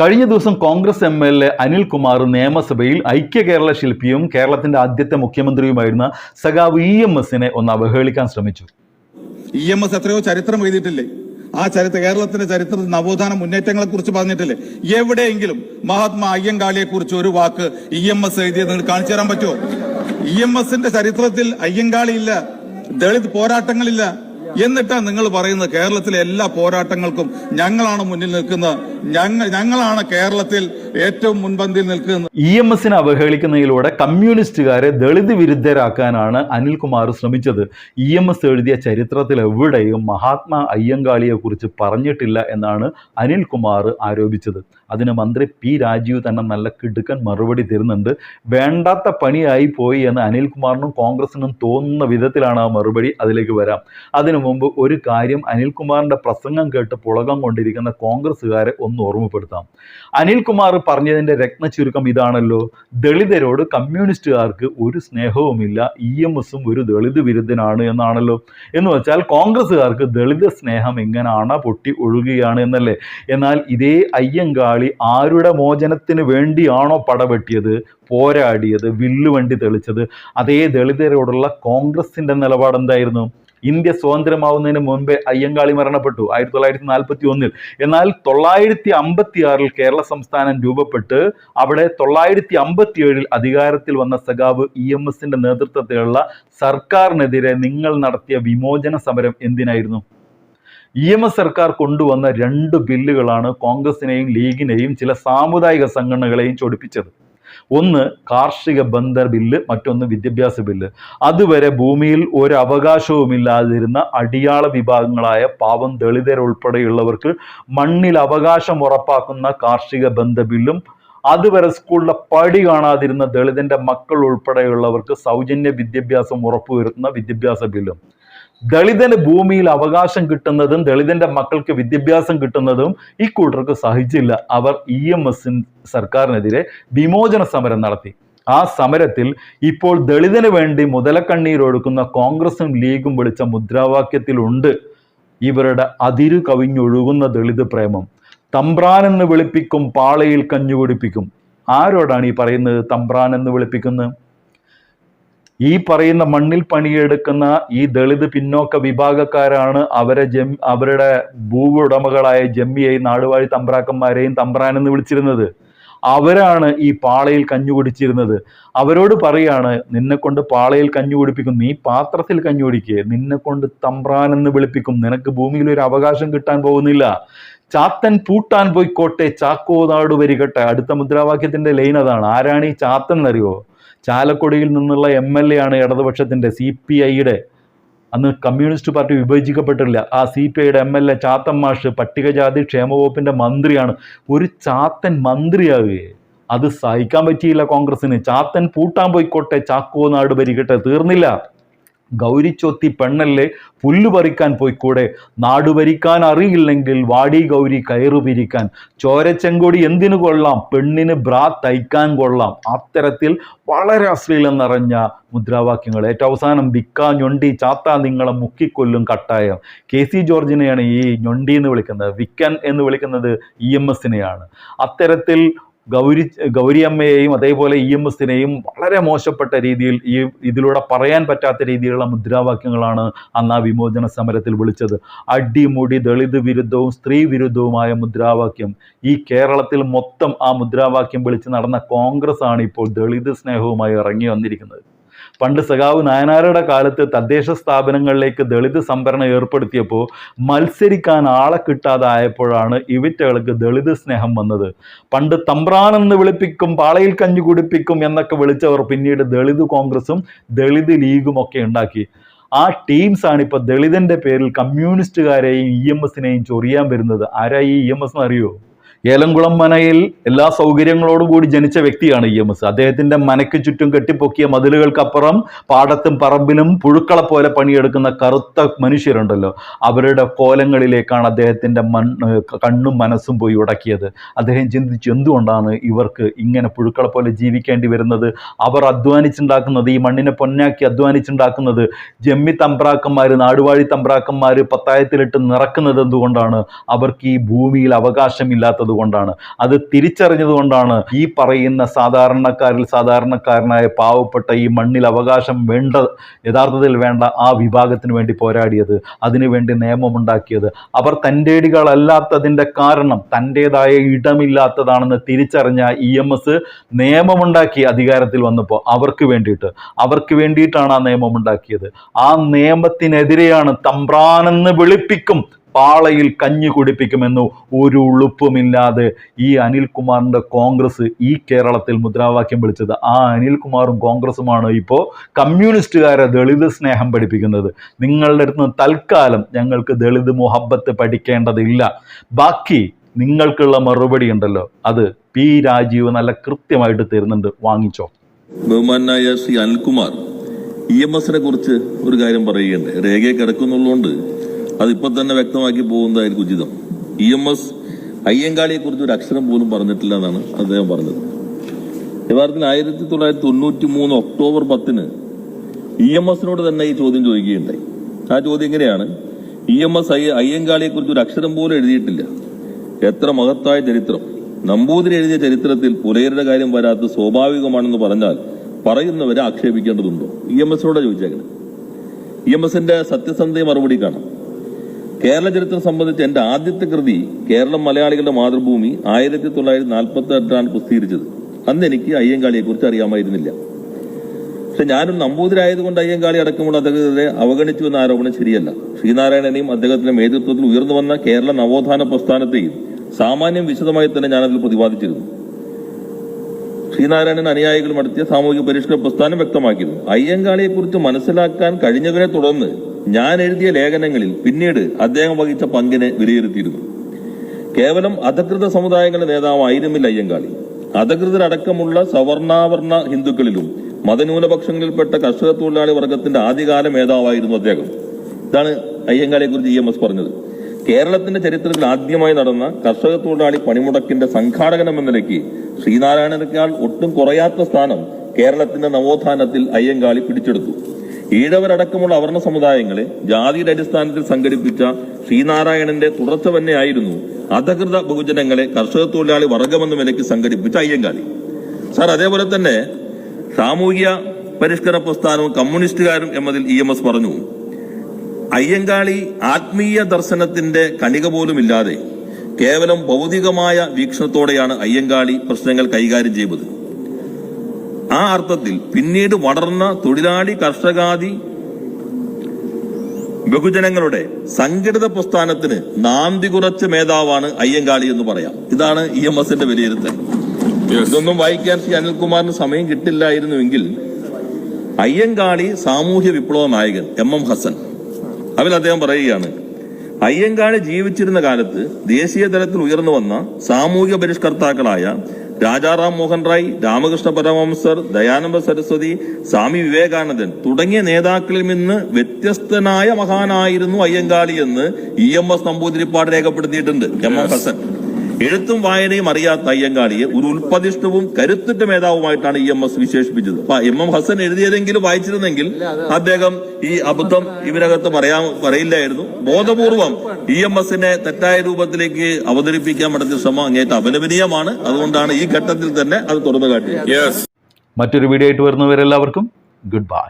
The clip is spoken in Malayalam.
കഴിഞ്ഞ ദിവസം Congress M L A Anilkumar നിയമസഭയിൽ ഐക്യ കേരള ശില്പിയും കേരളത്തിന്റെ ആദ്യത്തെ മുഖ്യമന്ത്രിയുമായിരുന്ന സഖാവ് ഇ എം എസിനെ ഒന്ന് അവഹേളിക്കാൻ ശ്രമിച്ചു. ഇ എം എസ് എത്രയോ ചരിത്രം എഴുതിയിട്ടില്ലേ? ആ ചരിത്ര കേരളത്തിന്റെ ചരിത്ര നവോത്ഥാന മുന്നേറ്റങ്ങളെ കുറിച്ച് പറഞ്ഞിട്ടില്ലേ? എവിടെയെങ്കിലും മഹാത്മാ അയ്യങ്കാളിയെ കുറിച്ച് ഒരു വാക്ക് ഇ എം എസ് എഴുതിയത് നിങ്ങൾ കാണിച്ചു തരാൻ പറ്റുമോ? ഇ എം എസിന്റെ ചരിത്രത്തിൽ അയ്യങ്കാളി ഇല്ല ദളിത് പോരാട്ടങ്ങളില്ല. എന്നിട്ടാണ് നിങ്ങൾ പറയുന്നത് കേരളത്തിലെ എല്ലാ പോരാട്ടങ്ങൾക്കും ഞങ്ങളാണ് മുന്നിൽ നിൽക്കുന്നത്. ഞങ്ങളാണ് കേരളത്തിൽ ഏറ്റവും മുൻപന്തിയിൽ നിൽക്കുന്നത്. ഇ എം എസിനെ അവഹേളിക്കുന്നതിലൂടെ കമ്മ്യൂണിസ്റ്റുകാരെ ദളിത് വിരുദ്ധരാക്കാനാണ് അനിൽകുമാർ ശ്രമിച്ചത്. ഇ എം എസ് എഴുതിയ ചരിത്രത്തിൽ എവിടെയും മഹാത്മാ അയ്യങ്കാളിയെ കുറിച്ച് പറഞ്ഞിട്ടില്ല എന്നാണ് അനിൽകുമാർ ആരോപിച്ചത്. അതിന് മന്ത്രി പി രാജീവ് തന്നെ നല്ല കിടുക്കൻ മറുപടി തരുന്നുണ്ട്. വേണ്ടാത്ത പണിയായി പോയി എന്ന് അനിൽകുമാറിനും കോൺഗ്രസിനും തോന്നുന്ന വിധത്തിലാണ് ആ മറുപടി അതിലേക്ക് വരാം. അതിനു മുമ്പ് ഒരു കാര്യം അനിൽകുമാറിന്റെ പ്രസംഗം കേട്ട് പുളകം കൊണ്ടിരിക്കുന്ന കോൺഗ്രസ്സുകാരെ ഒന്ന് ഓർമ്മപ്പെടുത്താം. അനിൽകുമാർ പറഞ്ഞതിന്റെ രത്ന ചുരുക്കം ഇതാണല്ലോ. ദളിതരോട് കമ്മ്യൂണിസ്റ്റുകാർക്ക് ഒരു സ്നേഹവുമില്ല ഇ എം എസും ഒരു ദളിത് വിരുദ്ധനാണ് എന്നാണല്ലോ. എന്ന് വെച്ചാൽ കോൺഗ്രസ്സുകാർക്ക് ദളിത സ്നേഹം എങ്ങനെയാണ് പൊട്ടി ഒഴുകുകയാണ് എന്നല്ലേ. എന്നാൽ ഇതേ അയ്യങ്കാളി ആരുടെ മോചനത്തിന് വേണ്ടിയാണോ പടവെട്ടിയത്? പോരാടിയത് വില്ലുവണ്ടി തെളിച്ചത്. അതേ ദളിതരോടുള്ള കോൺഗ്രസിന്റെ നിലപാട് എന്തായിരുന്നു ഇന്ത്യ സ്വതന്ത്രമാവുന്നതിന് മുൻപേ അയ്യങ്കാളി മരണപ്പെട്ടു ആയിരത്തി തൊള്ളായിരത്തി നാൽപ്പത്തി ഒന്നിൽ എന്നാൽ തൊള്ളായിരത്തി അമ്പത്തി ആറിൽ കേരള സംസ്ഥാനം രൂപപ്പെട്ട് അവിടെ തൊള്ളായിരത്തി അമ്പത്തി ഏഴിൽ അധികാരത്തിൽ വന്ന സഖാവ് ഇ എം എസിന്റെ നേതൃത്വത്തിലുള്ള സർക്കാരിനെതിരെ നിങ്ങൾ നടത്തിയ വിമോചന സമരം എന്തിനായിരുന്നു? ഇ എം എസ് സർക്കാർ കൊണ്ടുവന്ന രണ്ട് ബില്ലുകളാണ് കോൺഗ്രസിനെയും ലീഗിനെയും ചില സാമുദായിക സംഘടനകളെയും ചൊടിപ്പിച്ചത്. ഒന്ന് കാർഷിക ബന്ധ ബില്ല് മറ്റൊന്ന് വിദ്യാഭ്യാസ ബില്ല്. അതുവരെ ഭൂമിയിൽ ഒരു അവകാശവുമില്ലാതിരുന്ന അടിയാള വിഭാഗങ്ങളായ പാവം ദളിതരുൾപ്പെടെയുള്ളവർക്ക് മണ്ണിൽ അവകാശം ഉറപ്പാക്കുന്ന കാർഷിക ബന്ധ ബില്ലും അതുവരെ സ്കൂളിലെ പടി കാണാതിരുന്ന ദളിതന്റെ മക്കൾ ഉൾപ്പെടെയുള്ളവർക്ക് സൗജന്യ വിദ്യാഭ്യാസം ഉറപ്പുവരുത്തുന്ന വിദ്യാഭ്യാസ ബില്ലും. ദളിതന് ഭൂമിയിൽ അവകാശം കിട്ടുന്നതും ദളിതന്റെ മക്കൾക്ക് വിദ്യാഭ്യാസം കിട്ടുന്നതും ഈ കൂട്ടർക്ക് സഹിച്ചില്ല അവർ ഇ എം എസ് സർക്കാരിനെതിരെ വിമോചന സമരം നടത്തി. ആ സമരത്തിൽ ഇപ്പോൾ ദളിതന് വേണ്ടി മുതലക്കണ്ണീരൊഴുക്കുന്ന കോൺഗ്രസും ലീഗും വിളിച്ച മുദ്രാവാക്യത്തിലുണ്ട് ഇവരുടെ അതിരു കവിഞ്ഞൊഴുകുന്ന ദളിത് പ്രേമം. തമ്പ്രാൻ എന്ന് വിളിപ്പിക്കും പാളയിൽ കഞ്ഞു കുടിപ്പിക്കും. ആരോടാണ് ഈ പറയുന്നത് തമ്പ്രാൻ എന്ന് വിളിപ്പിക്കുന്നത്? ഈ പറയുന്ന മണ്ണിൽ പണിയെടുക്കുന്ന ഈ ദളിത് പിന്നോക്ക വിഭാഗക്കാരാണ് അവരെ ജം അവരുടെ ഭൂവുടമകളായ ജമ്മിയെയും നാടുവാഴി തമ്പ്രാക്കന്മാരെയും തമ്പ്രാൻ എന്ന് വിളിച്ചിരുന്നത്. അവരാണ് ഈ പാളയിൽ കഞ്ഞു കുടിച്ചിരുന്നത്. അവരോട് പറയാണ് നിന്നെ കൊണ്ട് പാളയിൽ കഞ്ഞു കുടിപ്പിക്കും നീ പാത്രത്തിൽ കഞ്ഞു കുടിക്കുക നിന്നെ കൊണ്ട് തമ്പ്രാൻ എന്ന് വിളിപ്പിക്കും. നിനക്ക് ഭൂമിയിൽ ഒരു അവകാശം കിട്ടാൻ പോകുന്നില്ല. ചാത്തൻ പൂട്ടാൻ പോയിക്കോട്ടെ ചാക്കോ നാട് വരികട്ടെ. അടുത്ത മുദ്രാവാക്യത്തിന്റെ ലൈൻ അതാണ്. ആരാണ് ഈ ചാത്തൻ എന്നറിയോ? ചാലക്കുടിയിൽ നിന്നുള്ള എം എൽ എ ആണ് ഇടതുപക്ഷത്തിന്റെ സി പി ഐയുടെ അന്ന് കമ്മ്യൂണിസ്റ്റ് പാർട്ടി വിഭജിക്കപ്പെട്ടില്ല. ആ സി പി ഐയുടെ എം എൽ എ ചാത്തൻ മാഷ് പട്ടികജാതി ക്ഷേമവകുപ്പിന്റെ മന്ത്രിയാണ്. ഒരു ചാത്തൻ മന്ത്രിയാകുകയെ അത് സഹിക്കാൻ പറ്റിയില്ല കോൺഗ്രസിന് ചാത്തൻ പൂട്ടാൻ പോയിക്കോട്ടെ ചാക്കോ നാട് ഭരിക്കട്ടെ. തീർന്നില്ല. ഗൗരിച്ചൊത്തി പെണ്ണല്ലേ? പുല്ല് പറിക്കാൻ പോയിക്കൂടെ? നാട് ഭരിക്കാൻ അറിയില്ലെങ്കിൽ വാടി ഗൗരി കയറു പിരിക്കാൻ. ചോരച്ചെങ്കൊടി എന്തിനു കൊള്ളാം? പെണ്ണിന് ബ്രാ തയ്ക്കാൻ കൊള്ളാം. അത്തരത്തിൽ വളരെ അശ്ലീലം നിറഞ്ഞ മുദ്രാവാക്യങ്ങൾ. ഏറ്റവും അവസാനം ബിക്ക ഞൊണ്ടി ചാത്ത നിങ്ങളെ മുക്കിക്കൊല്ലും കട്ടായം. കെ സി ജോർജിനെയാണ് ഈ ഞൊണ്ടി എന്ന് വിളിക്കുന്നത്. വിക്കൻ എന്ന് വിളിക്കുന്നത് ഇ എം എസിനെയാണ്. അത്തരത്തിൽ ഗൗരി ഗൗരിയമ്മയെയും അതേപോലെ ഇ എം എസിനെയും വളരെ മോശപ്പെട്ട രീതിയിൽ ഈ ഇതിലൂടെ പറയാൻ പറ്റാത്ത രീതിയിലുള്ള മുദ്രാവാക്യങ്ങളാണ് അന്ന് ആ വിമോചന സമരത്തിൽ വിളിച്ചത്. അടിമുടി ദളിത് വിരുദ്ധവും സ്ത്രീ വിരുദ്ധവുമായ മുദ്രാവാക്യം. ഈ കേരളത്തിൽ മൊത്തം ആ മുദ്രാവാക്യം വിളിച്ച് നടന്ന കോൺഗ്രസ് ആണ് ഇപ്പോൾ ദളിത് സ്നേഹവുമായി ഇറങ്ങി വന്നിരിക്കുന്നത്. പണ്ട് സഖാവ് നായനാരുടെ കാലത്ത് തദ്ദേശ സ്ഥാപനങ്ങളിലേക്ക് ദളിത് സംവരണം ഏർപ്പെടുത്തിയപ്പോൾ മത്സരിക്കാൻ ആളെ കിട്ടാതായപ്പോഴാണ് ഇവറ്റകൾക്ക് ദളിത് സ്നേഹം വന്നത്. പണ്ട് തമ്പ്രാനെന്ന് വിളിപ്പിക്കും പാളയിൽ കഞ്ഞു കുടിപ്പിക്കും എന്നൊക്കെ വിളിച്ചവർ പിന്നീട് ദളിത് കോൺഗ്രസും ദളിത് ലീഗും ഒക്കെ ഉണ്ടാക്കി. ആ ടീംസാണ് ആണ് ഇപ്പൊ ദളിതന്റെ പേരിൽ കമ്മ്യൂണിസ്റ്റുകാരെയും ഇ എം എസിനെയും ചൊറിയാൻ വരുന്നത്. ആരാ ഈ ഇ എം എസ് അറിയോ? ഏലംകുളം മനയിൽ എല്ലാ സൗകര്യങ്ങളോടുകൂടി ജനിച്ച വ്യക്തിയാണ് ഇ എം എസ്. അദ്ദേഹത്തിന്റെ മനയ്ക്ക് ചുറ്റും കെട്ടിപ്പൊക്കിയ മതിലുകൾക്കപ്പുറം പാടത്തും പറമ്പിലും പുഴുക്കളെ പോലെ പണിയെടുക്കുന്ന കറുത്ത മനുഷ്യരുണ്ടല്ലോ. അവരുടെ കോലങ്ങളിലേക്കാണ് അദ്ദേഹത്തിന്റെ മണ്ണ് കണ്ണും മനസ്സും പോയി ഉടക്കിയത്. അദ്ദേഹം ചിന്തിച്ചു എന്തുകൊണ്ടാണ് ഇവർക്ക് ഇങ്ങനെ പുഴുക്കളെ പോലെ ജീവിക്കേണ്ടി വരുന്നത്? അവർ അധ്വാനിച്ചുണ്ടാക്കുന്നത് ഈ മണ്ണിനെ പൊന്നാക്കി അധ്വാനിച്ചുണ്ടാക്കുന്നത് ജമ്മി തമ്പ്രാക്കന്മാർ നാടുവാഴി തമ്പ്രാക്കന്മാർ പത്തായത്തിലിട്ട് നിറക്കുന്നത് എന്തുകൊണ്ടാണ്? അവർക്ക് ഈ ഭൂമിയിൽ അവകാശമില്ലാത്തത് വന്നത് കൊണ്ടാണ്. അത് തിരിച്ചറിഞ്ഞതുകൊണ്ടാണ് ഈ പറയുന്ന സാധാരണക്കാരിൽ സാധാരണക്കാരനായ പാവപ്പെട്ട ഈ മണ്ണിൽ അവകാശം വേണ്ട യഥാർത്ഥത്തിൽ വേണ്ട ആ വിഭാഗത്തിന് വേണ്ടി പോരാടിയത് അതിനുവേണ്ടി നിയമമുണ്ടാക്കിയത്. അവർ തന്റെടികളല്ലാത്തതിന്റെ കാരണം തന്റേതായ ഇടമില്ലാത്തതാണെന്ന് തിരിച്ചറിഞ്ഞ ഇ എം എസ് നിയമമുണ്ടാക്കി അധികാരത്തിൽ വന്നപ്പോൾ അവർക്ക് വേണ്ടിയിട്ട് അവർക്ക് വേണ്ടിയിട്ടാണ് ആ നിയമം ഉണ്ടാക്കിയത് ആ നിയമത്തിനെതിരെയാണ് തമ്പ്രാനെന്ന് വിളിപ്പിക്കും പാളയിൽ കഞ്ഞി കുടിപ്പിക്കുമെന്നു ഒരു ഉളുപ്പുമില്ലാതെ ഈ അനിൽകുമാറിന്റെ കോൺഗ്രസ് ഈ കേരളത്തിൽ മുദ്രാവാക്യം വിളിച്ചത്. ആ അനിൽകുമാറും കോൺഗ്രസുമാണ് ഇപ്പോൾ കമ്മ്യൂണിസ്റ്റുകാരെ ദളിത് സ്നേഹം പഠിപ്പിക്കുന്നത്. നിങ്ങളുടെ അടുത്ത് തൽക്കാലം ഞങ്ങൾക്ക് ദളിത് മുഹബത്ത് പഠിക്കേണ്ടതില്ല. ബാക്കി നിങ്ങൾക്കുള്ള മറുപടി ഉണ്ടല്ലോ. അത് പി രാജീവ് നല്ല കൃത്യമായിട്ട് തരുന്നുണ്ട്. വാങ്ങിച്ചോ. ബഹുമാനായ ശ്രീ അനിൽകുമാർ ഇ എം എസിനെ കുറിച്ച് ഒരു കാര്യം പറയുകയുണ്ട് രേഖയെ കിടക്കുന്നുള്ളതുകൊണ്ട് അതിപ്പോ തന്നെ വ്യക്തമാക്കി പോകുന്നതായിരിക്കും ഉചിതം. ഇ എം എസ് അയ്യങ്കാളിയെ കുറിച്ച് ഒരു അക്ഷരം പോലും പറഞ്ഞിട്ടില്ല എന്നാണ് അദ്ദേഹം പറഞ്ഞത്. യഥാർത്ഥത്തിൽ ആയിരത്തി തൊള്ളായിരത്തി തൊണ്ണൂറ്റി മൂന്ന് ഒക്ടോബർ പത്തിന് ഇ എം എസിനോട് തന്നെ ഈ ചോദ്യം ചോദിക്കുകയുണ്ടായി. ആ ചോദ്യം എങ്ങനെയാണ്? ഇ എം എസ് അയ്യ അയ്യങ്കാളിയെ കുറിച്ച് ഒരു അക്ഷരം പോലും എഴുതിയിട്ടില്ല. എത്ര മഹത്തായ ചരിത്രം. നമ്പൂതിരി എഴുതിയ ചരിത്രത്തിൽ പുലയരുടെ കാര്യം വരാത്ത സ്വാഭാവികമാണെന്ന് പറഞ്ഞാൽ പറയുന്നവരെ ആക്ഷേപിക്കേണ്ടതുണ്ടോ? ഇ എം എസിനോട് ചോദിച്ചേക്കണം. ഇ എം എസിന്റെ സത്യസന്ധയെ മറുപടി കാണാം. കേരള ചരിത്രം സംബന്ധിച്ച് എന്റെ ആദ്യത്തെ കൃതി കേരളം മലയാളികളുടെ മാതൃഭൂമി ആയിരത്തി തൊള്ളായിരത്തി നാൽപ്പത്തി എട്ടാണ് പ്രസിദ്ധീകരിച്ചത്. അന്ന് എനിക്ക് അയ്യങ്കാളിയെക്കുറിച്ച് അറിയാമായിരുന്നില്ല. പക്ഷെ ഞാനും നമ്പൂതിരായതുകൊണ്ട് അയ്യങ്കാളി അടക്കമുള്ള അദ്ദേഹത്തെ അവഗണിച്ചു എന്ന ആരോപണം ശരിയല്ല. ശ്രീനാരായണനെയും അദ്ദേഹത്തിന്റെ നേതൃത്വത്തിൽ ഉയർന്നു വന്ന കേരള നവോത്ഥാന പ്രസ്ഥാനത്തെയും സാമാന്യം വിശദമായി തന്നെ ഞാനതിൽ പ്രതിപാദിച്ചിരുന്നു. ശ്രീനാരായണൻ അനുയായികൾ നടത്തിയ സാമൂഹിക പരിഷ്കരണ പ്രസ്ഥാനം വ്യക്തമാക്കിയിരുന്നു. അയ്യങ്കാളിയെക്കുറിച്ച് മനസ്സിലാക്കാൻ കഴിഞ്ഞതിനെ തുടർന്ന് ഞാൻ എഴുതിയ ലേഖനങ്ങളിൽ പിന്നീട് അദ്ദേഹം വഹിച്ച പങ്കിനെ വിലയിരുത്തിയിരുന്നു. കേവലം അധകൃത സമുദായങ്ങളുടെ നേതാവായിരുന്നില്ല അയ്യങ്കാളി. അധകൃതരടക്കമുള്ള സവർണാവർണ ഹിന്ദുക്കളിലും മതന്യൂനപക്ഷങ്ങളിൽപ്പെട്ട കർഷക തൊഴിലാളി വർഗത്തിന്റെ ആദ്യകാല മേധാവായിരുന്നു അദ്ദേഹം. ഇതാണ് അയ്യങ്കാളിയെ കുറിച്ച് ഇ എം എസ് പറഞ്ഞത്. കേരളത്തിന്റെ ചരിത്രത്തിൽ ആദ്യമായി നടന്ന കർഷക തൊഴിലാളി പണിമുടക്കിന്റെ സംഘാടകനം എന്ന നിലയ്ക്ക് ശ്രീനാരായണനേക്കാൾ ഒട്ടും കുറയാത്ത സ്ഥാനം കേരളത്തിന്റെ നവോത്ഥാനത്തിൽ അയ്യങ്കാളി പിടിച്ചെടുത്തു. ഈഴവരടക്കമുള്ള അവർണ സമുദായങ്ങളെ ജാതിയുടെ അടിസ്ഥാനത്തിൽ സംഘടിപ്പിച്ച ശ്രീനാരായണന്റെ തുടർച്ച തന്നെയായിരുന്നു അധകൃത ബഹുജനങ്ങളെ കർഷക തൊഴിലാളി വർഗമെന്ന നിലയ്ക്ക് സംഘടിപ്പിച്ച അയ്യങ്കാളി. സാർ അതേപോലെ തന്നെ സാമൂഹിക പരിഷ്കരണ പ്രസ്ഥാനവും കമ്മ്യൂണിസ്റ്റുകാരും എന്നതിൽ ഇ എം എസ് പറഞ്ഞു. അയ്യങ്കാളി ആത്മീയ ദർശനത്തിന്റെ കണിക പോലും ഇല്ലാതെ കേവലം ഭൗതികമായ വീക്ഷണത്തോടെയാണ് അയ്യങ്കാളി പ്രശ്നങ്ങൾ കൈകാര്യം ചെയ്തത്. ആ അർത്ഥത്തിൽ പിന്നീട് വളർന്ന തൊഴിലാളി കർഷകാദി ബഹുജനങ്ങളുടെ സംഘടിത പ്രസ്ഥാനത്തിന് നാന്തി കുറച്ച മേധാവാണ് അയ്യങ്കാളി എന്ന് പറയാം. ഇതാണ് ഇ എം എസിന്റെ വിലയിരുത്തൽ. ഇതൊന്നും വായിക്കാൻ ശ്രീ അനിൽകുമാറിന് സമയം കിട്ടില്ലായിരുന്നുവെങ്കിൽ അയ്യങ്കാളി സാമൂഹ്യ വിപ്ലവ നായകൻ എം എം ഹസൻ. അവൻ അദ്ദേഹം പറയുകയാണ് അയ്യങ്കാളി ജീവിച്ചിരുന്ന കാലത്ത് ദേശീയ തലത്തിൽ ഉയർന്നു വന്ന സാമൂഹിക പരിഷ്കർത്താക്കളായ രാജാറാം മോഹൻ റായ് രാമകൃഷ്ണ പരമഹംസർ ദയാനന്ദ സരസ്വതി സ്വാമി വിവേകാനന്ദൻ തുടങ്ങിയ നേതാക്കളിൽ നിന്ന് വ്യത്യസ്തനായ മഹാനായിരുന്നു അയ്യങ്കാളി എന്ന് ഇ എം എസ് നമ്പൂതിരിപ്പാട് രേഖപ്പെടുത്തിയിട്ടുണ്ട്. M M Hassan. എഴുത്തും വായനയും അറിയാത്ത അയ്യങ്കാളിയെ ഒരു ഉൽപ്പതിഷ്ഠവും കരുത്തുറ്റ മേധാവുമായിട്ടാണ് ഇ എം എസ് വിശേഷിപ്പിച്ചത്. അപ്പൊ എം എം ഹസൻ എഴുതിയതെങ്കിലും വായിച്ചിരുന്നെങ്കിൽ അദ്ദേഹം ഈ അബദ്ധം ഇവരകത്ത് പറയാ പറയില്ലായിരുന്നു. ബോധപൂർവം ഇ എം എസിനെ തെറ്റായ രൂപത്തിലേക്ക് അവതരിപ്പിക്കാൻ നടത്തിയ ശ്രമം അങ്ങേറ്റ അപലപനീയമാണ്. അതുകൊണ്ടാണ് ഈ ഘട്ടത്തിൽ തന്നെ അത് തുറന്നു കാട്ടിയത്. മറ്റൊരു വീഡിയോ ആയിട്ട് വരുന്നവരെല്ലാവർക്കും ഗുഡ് ബൈ.